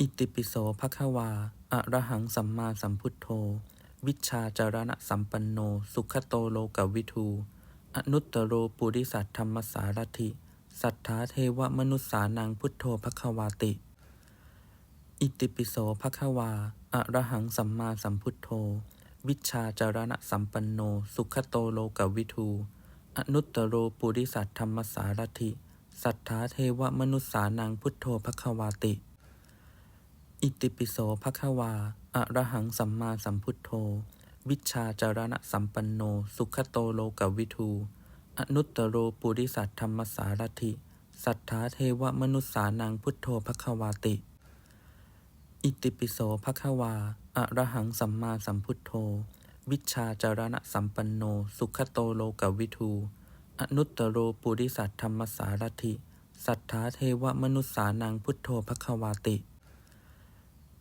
อิติปิโสภะคะวา อะระหังสัมมาสัมพุทโธ วิชชาจารณะสัมปันโน สุขโตโลกวิทู อนุตตโรปุริสัทธรรมสารถิ สัทธาเทวมนุษสานังพุทโธภควาติ อิติปิโสภะคะวา อะระหังสัมมาสัมพุทโธ วิชชาจารณะสัมปันโน สุขโตโลกวิทู อนุตตโรปุริสัทธรรมสารถิ สัทธาเทวมนุษสานังพุทโธภควาติ อิติปิโสภะคะวา อะระหังสัมมาสัมพุทโธ วิชาจารณะสัมปันโน สุขโตโลกวิทู อนุตตโรปุริสัทธรรมสารถิ สัทธาเทวมนุษสานังพุทโธภควาติ อิติปิโสภะคะวา อะระหังสัมมาสัมพุทโธ วิชชาจารณะสัมปันโน สุขโตโลกวิทู อนุตตโรปุริสัทธรรมสารถิ สัทธาเทวมนุษสานังพุทโธภควาติ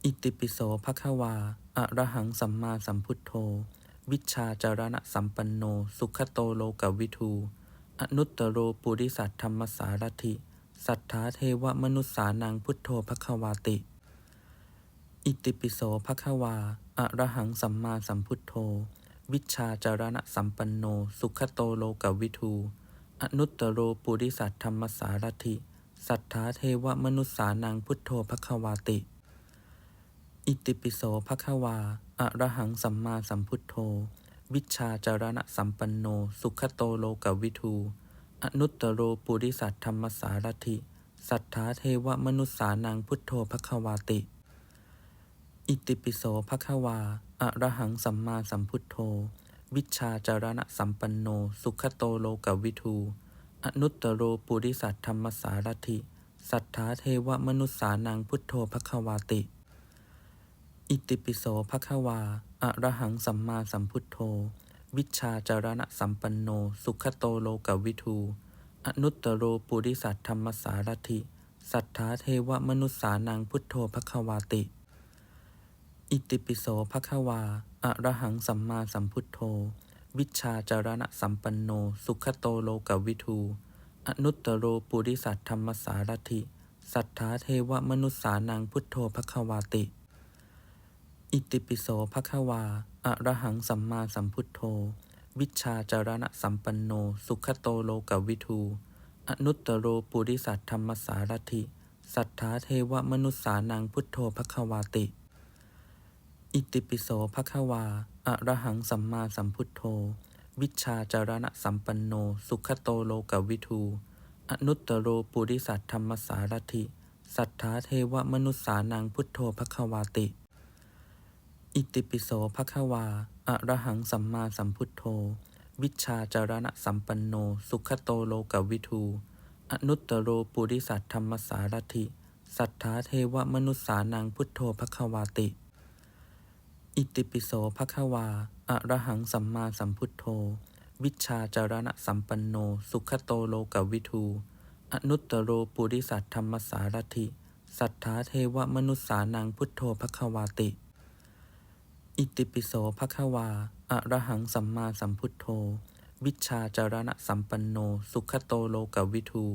อิติปิโสภะคะวา อะระหังสัมมาสัมพุทโธ วิชชาจารณะสัมปันโน สุขโตโลกวิทู อนุตตโรปุริสัทธรรมสารถิ สัทธาเทวมนุษสานังพุทโธภควาติ อิติปิโสภะคะวา อะระหังสัมมาสัมพุทโธ วิชชาจารณะสัมปันโน สุขโตโลกวิทู อนุตตโรปุริสัทธรรมสารถิ สัทธาเทวมนุษสานังพุทโธภควาติ อิติปิโสภะคะวา อะระหังสัมมาสัมพุทโธ วิชชาจารณะสัมปันโน สุขโตโลกวิทู อนุตตโรปุริสัทธรรมสารถิ สัทธาเทวมนุษสานังพุทโธภควาติ อิติปิโสภะคะวา อะระหังสัมมาสัมพุทโธ วิชชาจารณะสัมปันโน สุขโตโลกวิทู อนุตตโรปุริสัทธรรมสารถิ สัทธาเทวมนุษสานังพุทโธภควาติ อิติปิโสภะคะวา อะระหังสัมมาสัมพุทโธ วิชาจารณะสัมปันโน สุขโตโลกวิทู อนุตตโรปุริสัทธรรมสารถิ สัทธาเทวมนุษสานังพุทโธภควาติ อิติปิโสภะคะวา อะระหังสัมมาสัมพุทโธ วิชชาจารณะสัมปันโน สุขโตโลกวิทู อนุตตโรปุริสัทธรรมสารถิ สัทธาเทวมนุษสานังพุทโธภควาติ อิติปิโสภะคะวา อะระหังสัมมาสัมพุทโธ วิชชาจารณะสัมปันโน สุขโตโลกวิทู อนุตตโรปุริสัทธรรมสารถิ สัทธาเทวมนุษสานังพุทโธภควาติ อิติปิโสภะคะวา อะระหังสัมมาสัมพุทโธ วิชชาจารณะสัมปันโน สุขโตโลกวิทู อนุตตโรปุริสัทธรรมสารถิ สัทธาเทวมนุษสานังพุทโธภควาติ อิติปิโสภะคะวา อะระหังสัมมาสัมพุทโธ วิชชาจารณะสัมปันโน สุขโตโลกวิทู อนุตตโรปุริสัทธรรมสารถิ สัทธาเทวมนุษสานังพุทโธภควาติ อิติปิโสภะคะวา อะระหังสัมมาสัมพุทโธ วิชชาจารณะสัมปันโน สุขโตโลกวิทู อนุตตโรปุริสัทธรรมสารถิ สัทธาเทวมนุษสานังพุทโธภควาติ อิติปิโสภะคะวา อะระหังสัมมาสัมพุทโธ วิชาจารณะสัมปันโน สุขโตโลกวิทู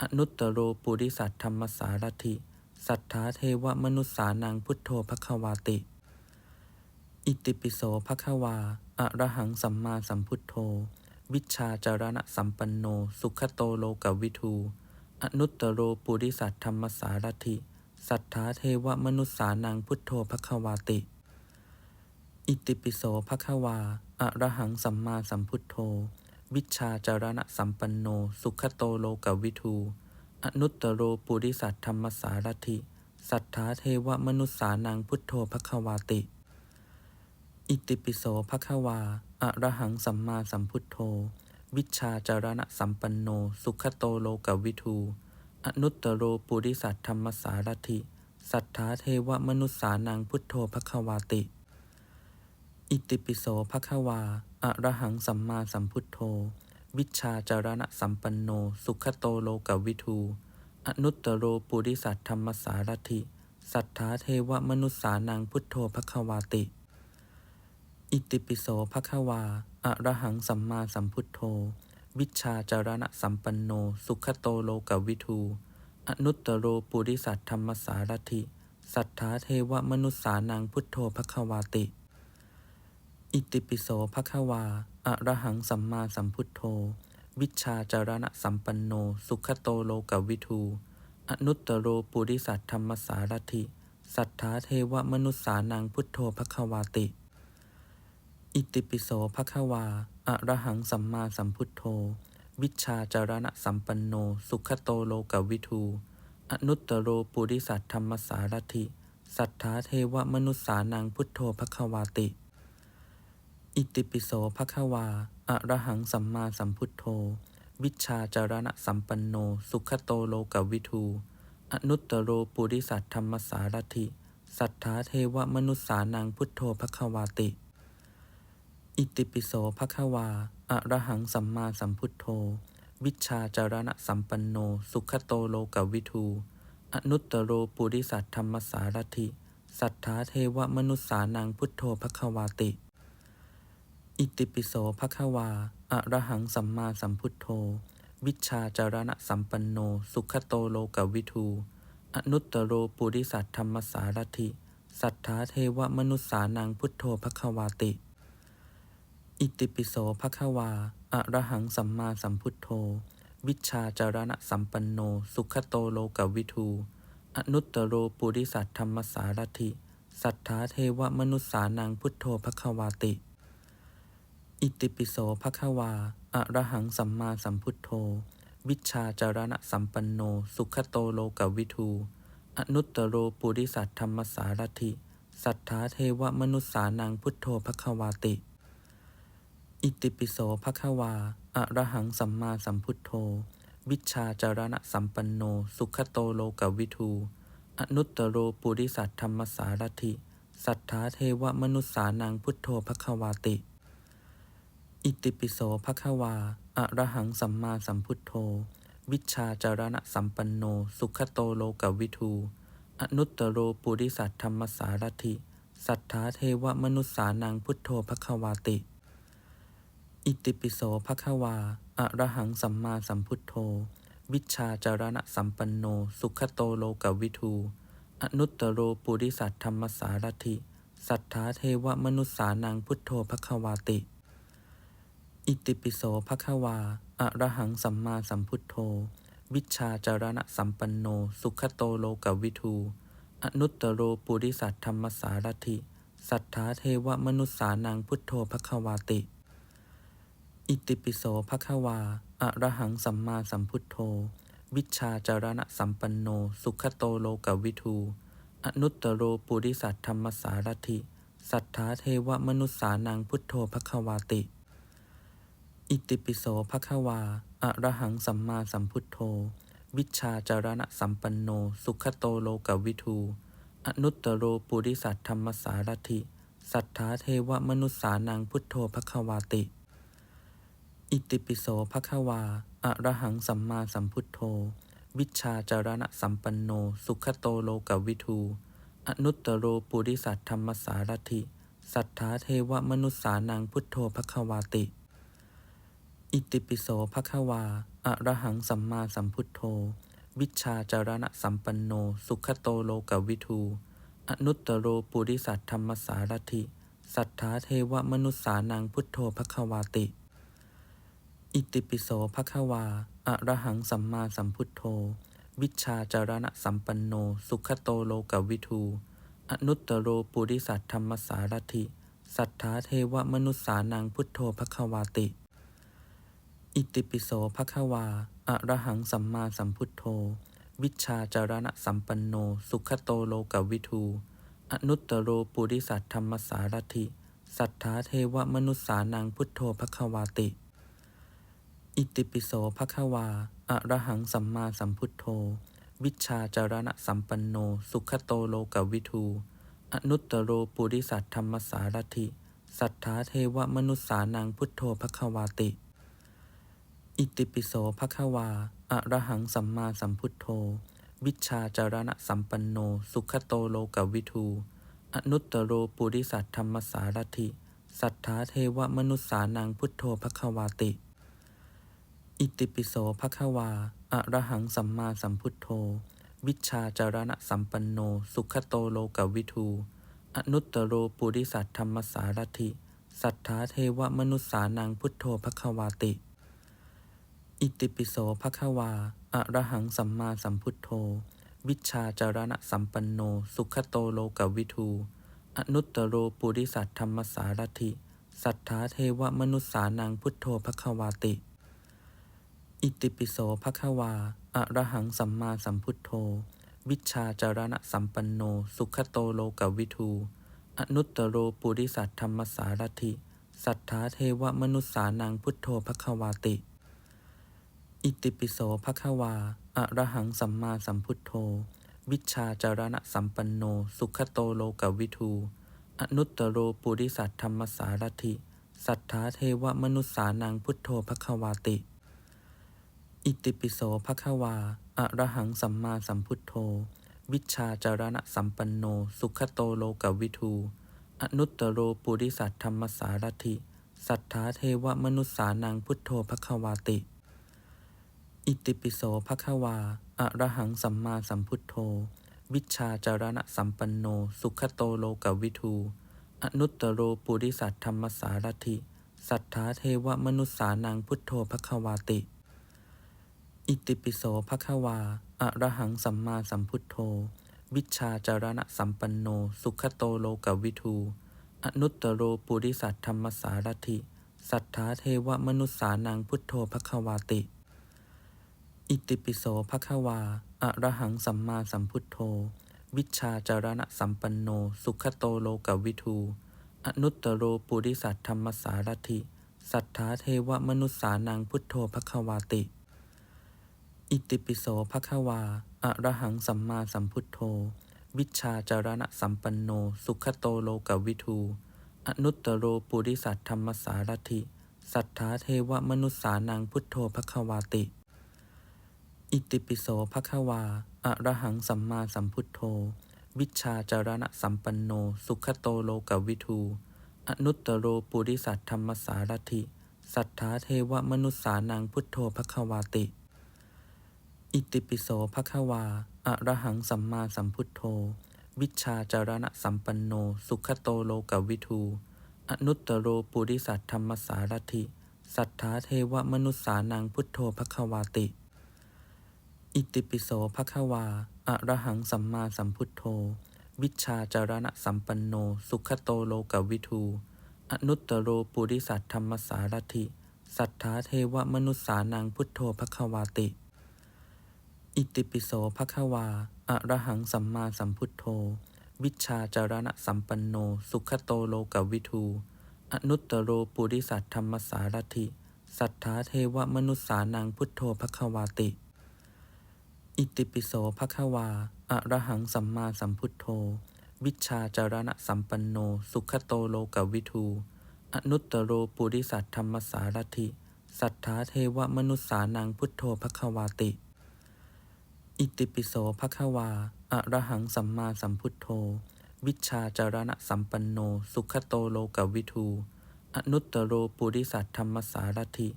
อนุตตโรปุริสัทธรรมสารถิ สัทธาเทวมนุษสานังพุทโธภควาติ อิติปิโสภะคะวา อะระหังสัมมาสัมพุทโธ วิชชาจารณะสัมปันโน สุขโตโลกวิทู อนุตตโรปุริสัทธรรมสารถิ สัทธาเทวมนุษสานังพุทโธภควาติ อิติปิโสภควา อะระหังสัมมาสัมพุทโธ วิชาจารณะสัมปันโน สุขโตโลกวิทู อนุตตโรปุริสัทธรรมสารถิ สัทธาเทวมนุษสานังพุทโธภควาติ อิติปิโสภควา อะระหังสัมมาสัมพุทโธ วิชชาจารณะสัมปันโน สุขโตโลกวิทู อนุตตโรปุริสัทธรรมสารถิ สัทธาเทวมนุษสานังพุทโธภควาติ อิติปิโสภะคะวา อะระหังสัมมาสัมพุทโธ วิชาจารณะสัมปันโน สุขโตโลกวิทู อนุตตโรปุริสัทธรรมสารถิ สัทธาเทวมนุษสานังพุทโธภควาติ อิติปิโสภะคะวา อะระหังสัมมาสัมพุทโธ วิชชาจารณะสัมปันโน สุขโตโลกวิทู อนุตตโรปุริสัทธรรมสารถิ สัทธาเทวมนุษสานังพุทโธภควาติ อิติปิโสภควา อะระหังสัมมาสัมพุทโธ วิชชาจารณะสัมปันโน สุขโตโลกวิทูอนุตตโรปุริสัทธรรมสารถิ สัทธาเทวมนุษสานังพุทโธภควาติ อิติปิโสภควา อะระหังสัมมาสัมพุทโธ วิชชาจารณะสัมปันโน สุขโตโลกวิทูอนุตตโรปุริสัทธรรมสารถิ สัทธาเทวมนุษสานังพุทโธภควาติ อิติปิโสภควา อะระหังสัมมาสัมพุทโธ วิชาจารณะสัมปันโน สุขโตโลกวิทู อนุตตโรปุริสัทธรรมสารถิ สัทธาเทวมนุษสานังพุทโธภควาติ อิติปิโสภควา อะระหังสัมมาสัมพุทโธ วิชชาจารณะสัมปันโน สุขโตโลกวิทู อนุตตโรปุริสัทธรรมสารถิ สัทธาเทวมนุษสานังพุทโธภควาติ อิติปิโสภควา อะระหังสัมมาสัมพุทโธ วิชชาจารณะสัมปันโน สุขโตโลกวิทู อนุตตโรปุริสัทธรรมสารถิ สัทธาเทวมนุษสานังพุทโธภควาติ อิติปิโสภควา อะระหังสัมมาสัมพุทโธ วิชชาจารณะสัมปันโน สุขโตโลกวิทู อนุตตโรปุริสัทธรรมสารถิ สัทธาเทวมนุษสานังพุทโธภควาติ อิติปิโสภควา อะระหังสัมมาสัมพุทโธ วิชชาจารณะสัมปันโน สุขโตโลกวิทู อนุตตโรปุริสัทธรรมสารถิ สัทธาเทวมนุษสานังพุทโธภควาติ อิติปิโสภควา อะระหังสัมมาสัมพุทโธ วิชชาจารณะสัมปันโน สุขโตโลกวิทู อนุตตโรปุริสัทธรรมสารถิ สัทธาเทวมนุษสานังพุทโธภควาติ อิติปิโสภควา อะระหังสัมมาสัมพุทโธ วิชชาจารณะสัมปันโน สุขโตโลกวิทู อนุตตโรปุริสัทธรรมสารถิ สัทธาเทวมนุษสานังพุทโธภควาติ อิติปิโสภควา อะระหังสัมมาสัมพุทโธ วิชชาจารณะสัมปันโน สุขโตโลกวิทู อนุตตโรปุริสัทธรรมสารถิ สัทธาเทวมนุษสานังพุทโธภควาติ อิติปิโสภควา อะระหังสัมมาสัมพุทโธ วิชชาจารณะสัมปันโน สุขโตโลกวิทู อนุตตโรปุริสัทธรรมสารถิ สัทธาเทวมนุษสานังพุทโธภควาติ อิติปิโสภควา อะระหังสัมมาสัมพุทโธ วิชชาจารณะสัมปันโน สุขโตโลกวิทู อนุตตโรปุริสัทธรรมสารถิ สัทธาเทวมนุษสานังพุทโธภควาติ อิติปิโสภควา อะระหังสัมมาสัมพุทโธ วิชาจารณะสัมปันโน สุขโตโลกวิทู อนุตตโรปุริสัทธรรมสารถิ สัทธาเทวมนุษสานังพุทโธภควาติ อิติปิโสภควา อะระหังสัมมาสัมพุทโธ วิชชาจารณะสัมปันโน สุขโตโลกวิทู อนุตตโรปุริสัทธรรมสารถิ สัทธาเทวมนุษสานังพุทโธภควาติ อิติปิโสภควา อะระหังสัมมาสัมพุทโธ วิชชาจารณะสัมปันโน สุขโตโลกวิทูอนุตตโรปุริสัทธรรมสารถิ สัทธาเทวมนุษสานังพุทโธภควาติ อิติปิโสภควา อะระหังสัมมาสัมพุทโธ วิชชาจารณะสัมปันโน สุขโตโลกวิทูอนุตตโรปุริสัทธรรมสารถิ สัทธาเทวมนุษสานังพุทโธภควาติ อิติปิโสภควา อะระหังสัมมาสัมพุทโธ วิชชาจารณะสัมปันโน สุขโตโลกวิทู อนุตตโรปุริสัทธรรมสารถิ สัทธาเทวมนุษสานังพุทโธภควาติ อิติปิโสภควา อะระหังสัมมาสัมพุทโธ วิชชาจารณะสัมปันโน สุขโตโลกวิทู อนุตตโรปุริสัทธรรมสารถิ สัทธาเทวมนุษสานังพุทโธภควาติ อิติปิโสภควา อะระหังสัมมาสัมพุทโธ วิชชาจารณะสัมปันโน สุขโตโลกวิทู อนุตตโรปุริสัทธรรมสารถิ สัทธาเทวมนุษสานังพุทโธภควาติ อิติปิโสภควา อะระหังสัมมาสัมพุทโธ วิชชาจารณะสัมปันโน สุขโตโลกวิทู อนุตตโรปุริสัทธรรมสารถิ สัทธาเทวมนุษสานังพุทโธภควาติ อิติปิโสภควา อะระหังสัมมาสัมพุทโธ วิชาจารณะสัมปันโน สุขโตโลกวิทู อนุตตโรปุริสัทธรรมสารถิ สัทธาเทวมนุษสานังพุทโธภควาติ อิติปิโสภควา อะระหังสัมมาสัมพุทโธ วิชชาจารณะสัมปันโน สุขโตโลกวิทู อนุตตโรปุริสัทธรรมสารถิ สัทธาเทวมนุษสานังพุทโธภควาติ อิติปิโสภควา อะระหังสัมมาสัมพุทโธ วิชชาจารณะสัมปันโน สุขโตโลกวิทู อนุตตโรปุริสัทธรรมสารถิ สัทธาเทวมนุษสานังพุทโธภควาติ อิติปิโสภควา อะระหังสัมมาสัมพุทโธ วิชชาจารณะสัมปันโน สุขโตโลกวิทู อนุตตโรปุริสัทธรรมสารถิ สัทธาเทวมนุษสานังพุทโธภควาติ อิติปิโสภควา อะระหังสัมมาสัมพุทโธ วิชชาจารณะสัมปันโน สุขโตโลกวิทู อนุตตโรปุริสัทธรรมสารถิ สัทธาเทวมนุษสานังพุทโธภควาติ อิติปิโสภควา อะระหังสัมมาสัมพุทโธ วิชชาจารณะสัมปันโน สุขโตโลกวิทู อนุตตโรปุริสัทธรรมสารถิ สัทธาเทวมนุษสานังพุทโธภควาติ อิติปิโสภควา อะระหังสัมมาสัมพุทโธ วิชาจารณะสัมปันโน สุขโตโลกวิทู อนุตตโรปุริสัทธรรมสารถิ สัทธาเทวมนุษสานังพุทโธภควาติ อิติปิโสภควา อะระหังสัมมาสัมพุทโธ วิชชาจารณะสัมปันโน สุขโตโลกวิทู อนุตตโรปุริสัทธรรมสารถิ สัทธาเทวมนุษสานังพุทโธภควาติ อิติปิโสภควา อะระหังสัมมาสัมพุทโธ วิชาจารณะสัมปันโน สุขโตโลกวิทูอนุตตโรปุริสัทธรรมสารถิ สัทธาเทวมนุษสานังพุทโธภควาติ อิติปิโสภควา อะระหังสัมมาสัมพุทโธ วิชชาจารณะสัมปันโน สุขโตโลกวิทูอนุตตโรปุริสัทธรรมสารถิ สัทธาเทวมนุษสานังพุทโธภควาติ อิติปิโสภควา อะระหังสัมมาสัมพุทโธ วิชาจารณะสัมปันโน สุขโตโลกวิทูอนุตตโรปุริสัทธรรมสารถิ สัทธาเทวมนุษสานังพุทโธภควาติ อิติปิโสภควา อะระหังสัมมาสัมพุทโธ วิชาจารณะสัมปันโน สุขโตโลกวิทูอนุตตโรปุริสัทธรรมสารถิ สัทธาเทวมนุษสานังพุทโธภควาติ อิติปิโสภควา อะระหังสัมมาสัมพุทโธ วิชชาจารณะสัมปันโน สุขโตโลกวิทู อนุตตโรปุริสัทธรรมสารถิ สัทธาเทวมนุษสานังพุทโธภควาติ อิติปิโสภควา อะระหังสัมมาสัมพุทโธ วิชชาจารณะสัมปันโน สุขโตโลกวิทู อนุตตโรปุริสัทธรรมสารถิ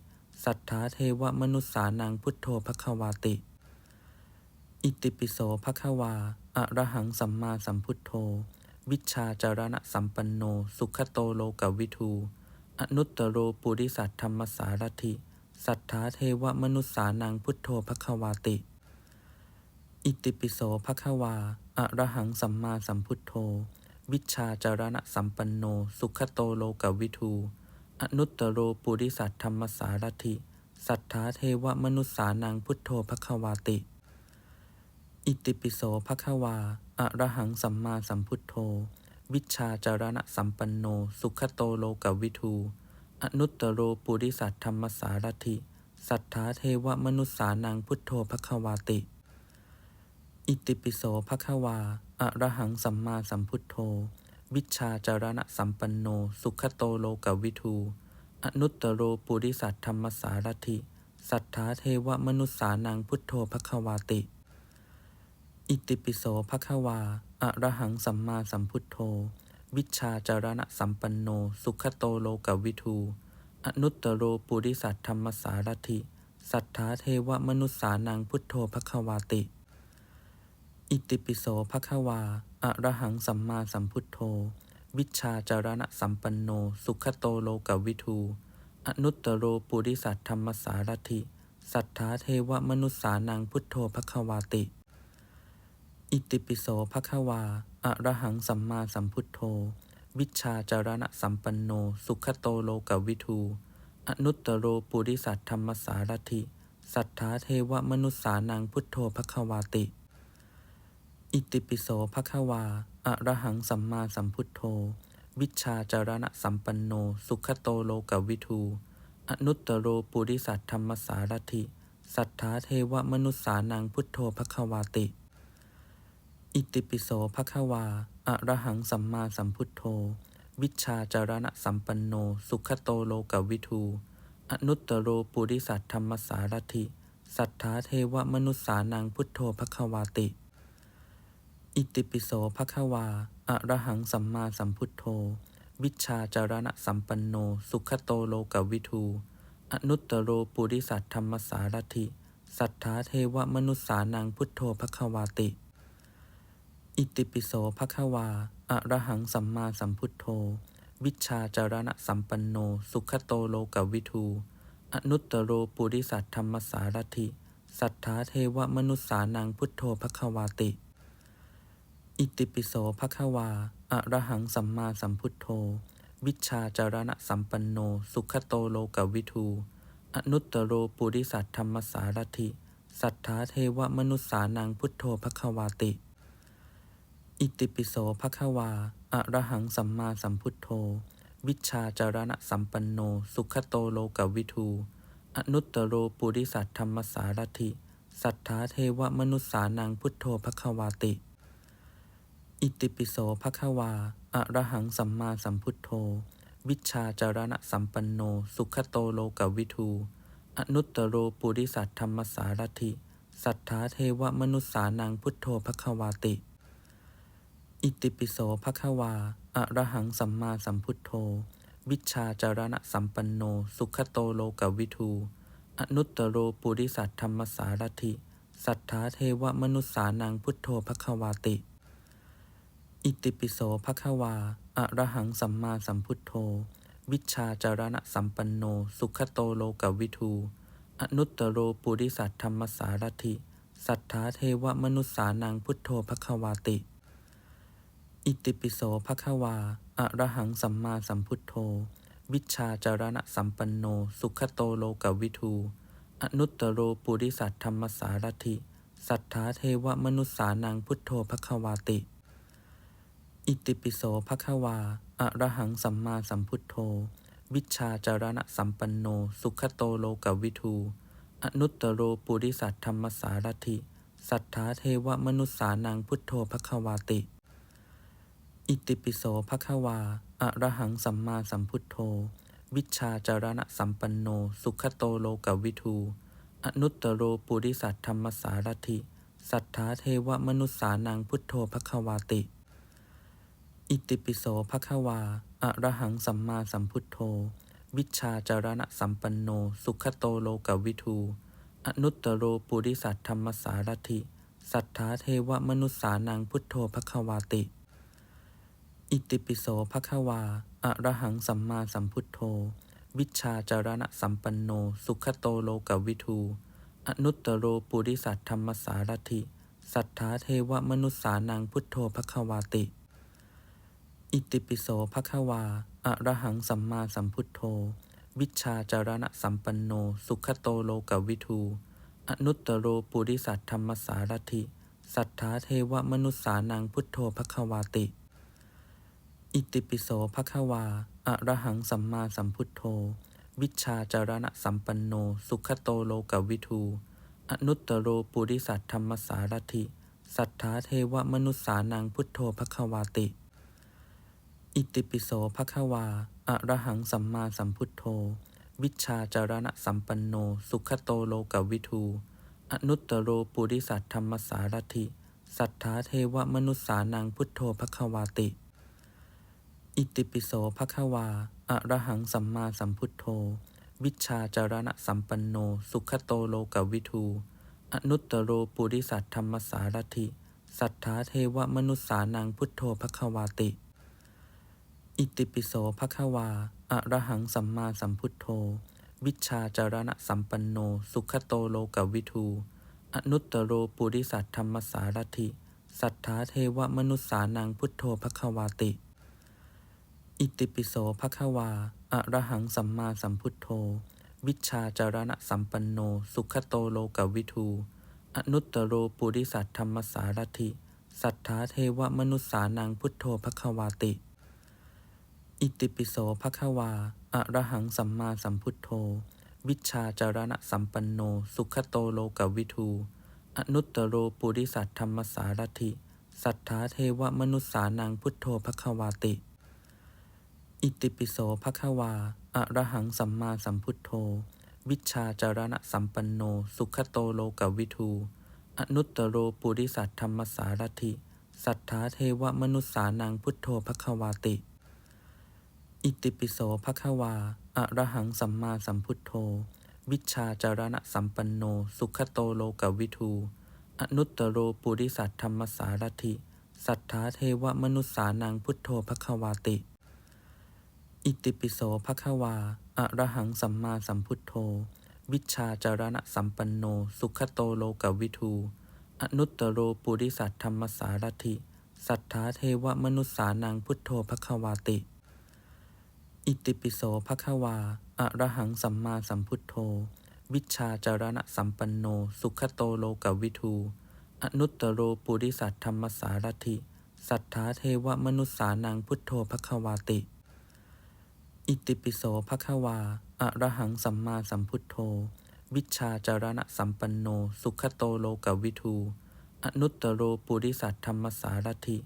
สัทธาเทวมนุษสานังพุทโธภควาติ อิติปิโสภควา อะระหังสัมมาสัมพุทโธ วิชชาจารณะสัมปันโน สุขโตโลกวิทู อนุตตโรปุริสัทธรรมสารถิ สัทธาเทวมนุษสานังพุทโธภควาติ อิติปิโสภควา อะระหังสัมมาสัมพุทโธ วิชชาจารณะสัมปันโน สุขโตโลกวิทู อนุตตโรปุริสัทธรรมสารถิ สัทธาเทวมนุษสานังพุทโธภควาติ อิติปิโสภควา อะระหังสัมมาสัมพุทโธ วิชชาจารณะสัมปันโน สุขโตโลกวิทูอนุตตโรปุริสัทธรรมสารถิ สัทธาเทวมนุษสานังพุทโธภควาติ อิติปิโสภควา อะระหังสัมมาสัมพุทโธ วิชชาจารณะสัมปันโน สุขโตโลกวิทูอนุตตโรปุริสัทธรรมสารถิ สัทธาเทวมนุษสานังพุทโธภควาติ อิติปิโสภควา อะระหังสัมมาสัมพุทโธ วิชาจารณะสัมปันโน สุขโตโลกวิทู อนุตตโรปุริสัทธรรมสารถิ สัทธาเทวมนุษสานังพุทโธภควาติ อิติปิโสภควา อะระหังสัมมาสัมพุทโธ วิชชาจารณะสัมปันโน สุขโตโลกวิทู อนุตตโรปุริสัทธรรมสารถิ สัทธาเทวมนุษสานังพุทโธภควาติ อิติปิโสภควา อะระหังสัมมาสัมพุทโธ วิชาจารณะสัมปันโน สุขโตโลกวิทู อนุตตโรปุริสัทธรรมสารถิ สัทธาเทวมนุษสานังพุทโธภควาติ อิติปิโสภควา อะระหังสัมมาสัมพุทโธ วิชชาจารณะสัมปันโน สุขโตโลกวิทู อนุตตโรปุริสัทธรรมสารถิ สัทธาเทวมนุษสานังพุทโธภควาติ อิติปิโสภควา อะระหังสัมมาสัมพุทโธ วิชชาจารณะสัมปันโน สุขโตโลกวิทู อนุตตโรปุริสัทธรรมสารถิ สัทธาเทวมนุษสานังพุทโธภควาติ อิติปิโสภะคะวา อะระหังสัมมาสัมพุทโธ วิชชาจารณะสัมปันโน สุขโตโลกวิทู อนุตตโรปุริสัทธรรมสารถิ สัทธาเทวมนุษสานังพุทโธภคะวาติ อิติปิโสภะคะวา อะระหังสัมมาสัมพุทโธ วิชชาจารณะสัมปันโน สุขโตโลกวิทู อนุตตโรปุริสัทธรรมสารถิ สัทธาเทวมนุษสานังพุทโธภคะวาติ อิติปิโสภะคะวา อะระหังสัมมาสัมพุทโธ วิชชาจารณะสัมปันโน สุขโตโลกวิทู อนุตตโรปุริสัทธรรมสารถิ สัทธาเทวมนุษสานังพุทโธภคะวาติ อิติปิโสภควา อะระหังสัมมาสัมพุทโธ วิชาจารณะสัมปันโน สุขโตโลกวิทู อนุตตโรปุริสัทธรรมสารถิ สัทธาเทวมนุษสานังพุทโธภควาติ อิติปิโสภควา อะระหังสัมมาสัมพุทโธ วิชาจารณะสัมปันโน สุขโตโลกวิทู อนุตตโรปุริสัทธรรมสารถิ สัทธาเทวมนุษสานังพุทโธภควาติ อิติปิโสภะคะวา อะระหังสัมมาสัมพุทโธ วิชชาจารณะสัมปันโน สุขโตโลกวิทู อนุตตโรปุริสัทธรรมสารถิ สัทธาเทวมนุษสานังพุทโธภคะวาติ อิติปิโสภะคะวา อะระหังสัมมาสัมพุทโธ วิชชาจารณะสัมปันโน สุขโตโลกวิทู อนุตตโรปุริสัทธรรมสารถิ สัทธาเทวมนุษสานังพุทโธภคะวาติ อิติปิโสภะคะวา อะระหังสัมมาสัมพุทโธ วิชาจารณะสัมปันโน สุขโตโลกวิทูอนุตตโรปุริสัทธรรมสารถิ สัทธาเทวมนุษสานังพุทโธภคะวาติ อิติปิโสภะคะวา อะระหังสัมมาสัมพุทโธ วิชาจารณะสัมปันโน สุขโตโลกวิทูอนุตตโรปุริสัทธรรมสารถิ สัทธาเทวมนุษสานังพุทโธภคะวาติ อิติปิโสภะคะวา อะระหังสัมมาสัมพุทโธ วิชาจารณะสัมปันโน สุขโตโลกวิทู อนุตตโรปุริสัทธรรมสารถิ สัทธาเทวมนุษสานังพุทโธภคะวาติ อิติปิโสภะคะวา อะระหังสัมมาสัมพุทโธ วิชาจารณะสัมปันโน สุขโตโลกวิทู อนุตตโรปุริสัทธรรมสารถิ สัทธาเทวมนุษสานังพุทโธภคะวาติ อิติปิโสภะคะวา อะระหังสัมมาสัมพุทโธ วิชชาจารณะสัมปันโน สุขโตโลกวิทู อนุตตโรปุริสัทธรรมสารถิ สัทธาเทวมนุษสานังพุทโธภคะวาติ อิติปิโสภะคะวา อะระหังสัมมาสัมพุทโธ วิชชาจารณะสัมปันโน สุขโตโลกวิทู อนุตตโรปุริสัทธรรมสารถิ สัทธาเทวมนุษสานังพุทโธภคะวาติ อิติปิโสภะคะวา อะระหังสัมมาสัมพุทโธ วิชชาจารณะสัมปันโน สุขโตโลกวิทู อนุตตโรปุริสัทธรรมสารถิ สัทธาเทวมนุษสานังพุทโธภคะวาติ อิติปิโสภะคะวา อะระหังสัมมาสัมพุทโธ วิชชาจารณะสัมปันโน สุขโตโลกวิทู อนุตตโรปุริสัทธรรมสารถิ สัทธาเทวมนุษสานังพุทโธภคะวาติ อิติปิโสภะคะวา อะระหังสัมมาสัมพุทโธ วิชชาจารณะสัมปันโน สุขโตโลกวิทู อนุตตโรปุริสัทธรรมสารถิ สัทธาเทวมนุษสานังพุทโธภคะวาติ อิติปิโสภะคะวา อะระหังสัมมาสัมพุทโธ วิชชาจารณะสัมปันโน สุขโตโลกวิทู อนุตตโรปุริสัทธรรมสารถิ สัทธาเทวมนุษสานังพุทโธภคะวาติ อิติปิโสภะคะวา อะระหังสัมมาสัมพุทโธ วิชาจารณะสัมปันโน สุขโตโลกวิทู อนุตตโรปุริสัทธรรมสารถิ สัทธาเทวมนุษสานังพุทโธภคะวาติ อิติปิโสภะคะวา อะระหังสัมมาสัมพุทโธ วิชาจารณะสัมปันโน สุขโตโลกวิทู อนุตตโรปุริสัทธรรมสารถิ สัทธาเทวมนุษสานังพุทโธภคะวาติ อิติปิโสภะคะวา อะระหังสัมมาสัมพุทโธ วิชชาจารณะสัมปันโน สุขโตโลกวิทู อนุตตโรปุริสัทธรรมสารถิ สัทธาเทวมนุษสานังพุทโธภควาติ อิติปิโสภควา อะระหังสัมมาสัมพุทโธ วิชชาจารณะสัมปันโน สุขโตโลกวิทู อนุตตโรปุริสัทธรรมสารถิ สัทธาเทวมนุษสานังพุทโธภควาติ อิติปิโสภควา อะระหังสัมมาสัมพุทโธ วิชาจารณะสัมปันโน สุขโตโลกวิทูอนุตตโรปุริสัทธรรมสารถิ สัทธาเทวมนุษสานังพุทโธภควาติ อิติปิโสภควา อะระหังสัมมาสัมพุทโธ วิชชาจารณะสัมปันโน สุขโตโลกวิทูอนุตตโรปุริสัทธรรมสารถิ สัทธาเทวมนุษสานังพุทโธภควาติ อิติปิโสภควา อะระหังสัมมาสัมพุทโธ วิชชาจารณะสัมปันโน สุขโตโลกวิทู อนุตตโรปุริสัทธรรมสารถิ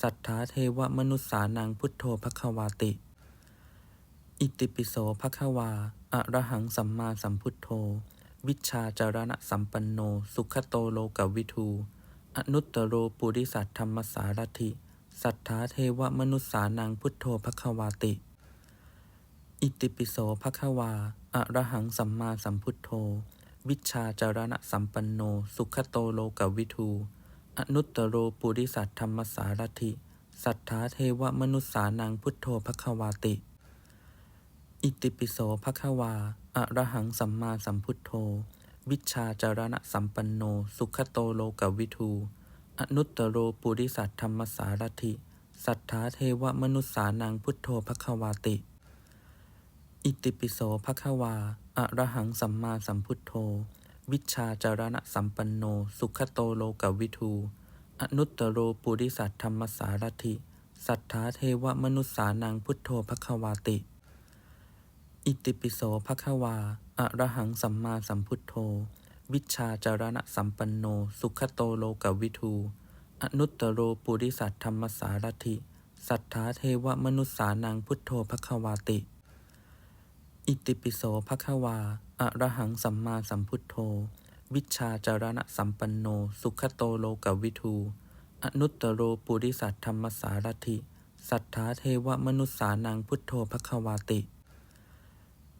สัทธาเทวมนุษสานังพุทโธภควาติ อิติปิโสภควา อะระหังสัมมาสัมพุทโธ วิชชาจารณะสัมปันโน สุขโตโลกวิทู อนุตตโรปุริสัทธรรมสารถิ สัทธาเทวมนุษสานังพุทโธภควาติ อิติปิโสภควา อะระหังสัมมาสัมพุทโธ วิชาจารณะสัมปันโน สุขโตโลกวิทู อนุตตโรปุริสัทธรรมสารถิ สัทธาเทวมนุษสานังพุทโธภควาติ อิติปิโสภควา อะระหังสัมมาสัมพุทโธ วิชชาจารณะสัมปันโน สุขโตโลกวิทู อนุตตโรปุริสัทธรรมสารถิ สัทธาเทวมนุษสานังพุทโธภควาติ อิติปิโสภควา อะระหังสัมมาสัมพุทโธ วิชาจารณะสัมปันโน สุขโตโลกวิทู อนุตตโรปุริสัทธรรมสารถิ สัทธาเทวมนุษสานังพุทโธภควาติ อิติปิโสภควา อะระหังสัมมาสัมพุทโธ วิชชาจารณะสัมปันโน สุขโตโลกวิทู อนุตตโรปุริสัทธรรมสารถิ สัทธาเทวมนุษสานังพุทโธภควาติ อิติปิโสภะควา อะระหังสัมมาสัมพุทโธ วิชาจารณะสัมปันโน สุขโตโลกวิทูอนุตตโรปุริสัทธรรมสารถิ สัทธาเทวมนุษสานังพุทโธภะควาติ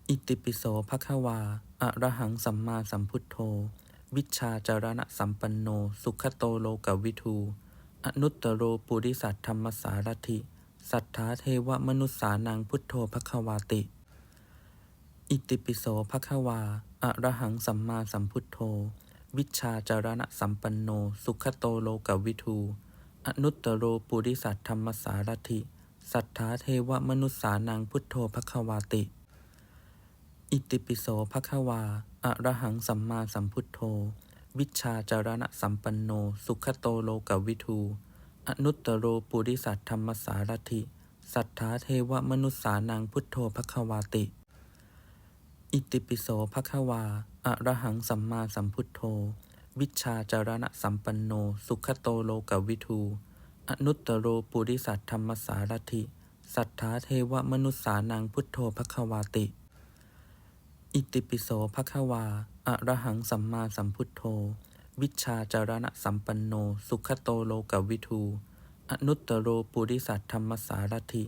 อิติปิโสภะควา อะระหังสัมมาสัมพุทโธ วิชาจารณะสัมปันโน สุขโตโลกวิทูอนุตตโรปุริสัทธรรมสารถิ สัทธาเทวมนุษสานังพุทโธภะควาติ อิติปิโสภควา อะระหังสัมมาสัมพุทโธ วิชาจารณะสัมปันโน สุขโตโลกวิทู อนุตตโรปุริสัทธรรมสารถิ สัทธาเทวมนุษสานังพุทโธภควาติ อิติปิโสภควา อะระหังสัมมาสัมพุทโธ วิชชาจารณะสัมปันโน สุขโตโลกวิทู อนุตตโรปุริสัทธรรมสารถิ สัทธาเทวมนุษสานังพุทโธภควาติ อิติปิโสภควา อะระหังสัมมาสัมพุทโธ วิชชาจารณะสัมปันโน สุขโตโลกวิทู อนุตตโรปุริสัทธรรมสารถิ สัทธาเทวมนุษสานังพุทโธภควาติ อิติปิโสภควา อะระหังสัมมาสัมพุทโธ วิชชาจารณะสัมปันโน สุขโตโลกวิทู อนุตตโรปุริสัทธรรมสารถิ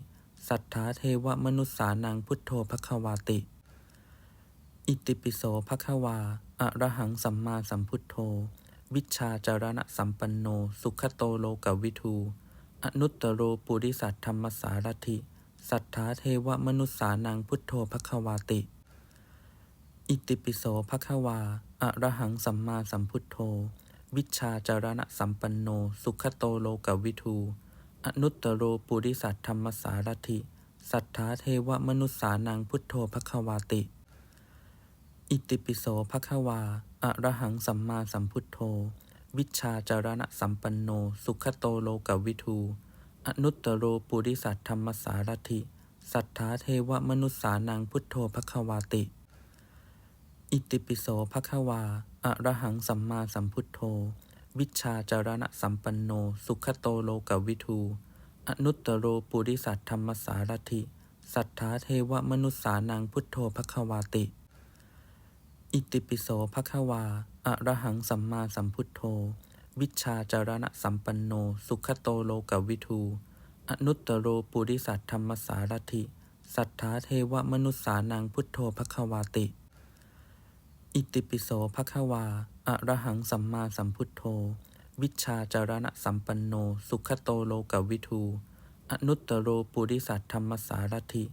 สัทธาเทวมนุษสานังพุทโธภควาติ อิติปิโสภควา อะระหังสัมมาสัมพุทโธ วิชชาจารณะสัมปันโน สุขโตโลกวิทู อนุตตโรปุริสัทธรรมสารถิ สัทธาเทวมนุษสานังพุทโธภควาติ อิติปิโสภควา อะระหังสัมมาสัมพุทโธ วิชชาจารณะสัมปันโน สุขโตโลกวิทู อนุตตโรปุริสัทธรรมสารถิ สัทธาเทวมนุษสานังพุทโธภควาติ อิติปิโสภะควา อะระหังสัมมาสัมพุทโธ วิชาจารณะสัมปันโน สุขโตโลกวิทู อนุตตโรปุริสัทธรรมสารถิ สัทธาเทวมนุษสานังพุทโธภควาติ อิติปิโสภะควา อะระหังสัมมาสัมพุทโธ วิชาจารณะสัมปันโน สุขโตโลกวิทู อนุตตโรปุริสัทธรรมสารถิ สัทธาเทวมนุษสานังพุทโธภควาติ อิติปิโสภควา อะระหังสัมมาสัมพุทโธ วิชชาจารณะสัมปันโน สุขโตโลกวิทู อนุตตโรปุริสัทธรรมสารถิ สัทธาเทวมนุษสานังพุทโธภควาติ อิติปิโสภควา อะระหังสัมมาสัมพุทโธ วิชชาจารณะสัมปันโน สุขโตโลกวิทู อนุตตโรปุริสัทธรรมสารถิ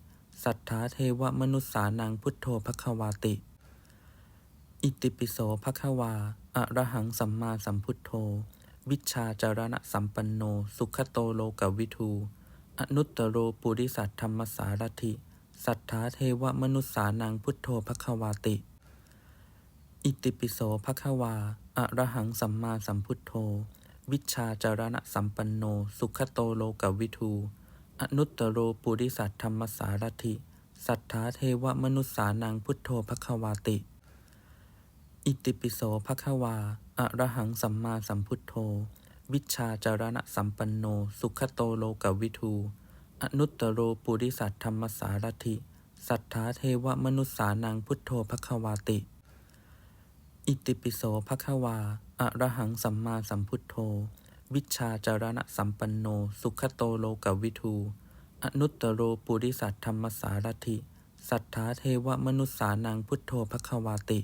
สัทธาเทวมนุษสานังพุทโธภควาติ อิติปิโสภควา อะระหังสัมมาสัมพุทโธ วิชชาจารณะสัมปันโน สุขโตโลกวิทู อนุตตโรปุริสัทธรรมสารถิ สัทธาเทวมนุษสานังพุทโธภควาติ อิติปิโสภควา อะระหังสัมมาสัมพุทโธ วิชชาจารณะสัมปันโน สุขโตโลกวิทู อนุตตโรปุริสัทธรรมสารถิ สัทธาเทวมนุษสานังพุทโธภควาติ อิติปิโสภควา อะระหังสัมมาสัมพุทโธ วิชาจารณะสัมปันโน สุขโตโลกวิทูอนุตตโรปุริสัทธรรมสารถิ สัทธาเทวมนุษสานังพุทโธภควาติ อิติปิโสภควา อะระหังสัมมาสัมพุทโธ วิชชาจารณะสัมปันโน สุขโตโลกวิทูอนุตตโรปุริสัทธรรมสารถิ สัทธาเทวมนุษสานังพุทโธภควาติ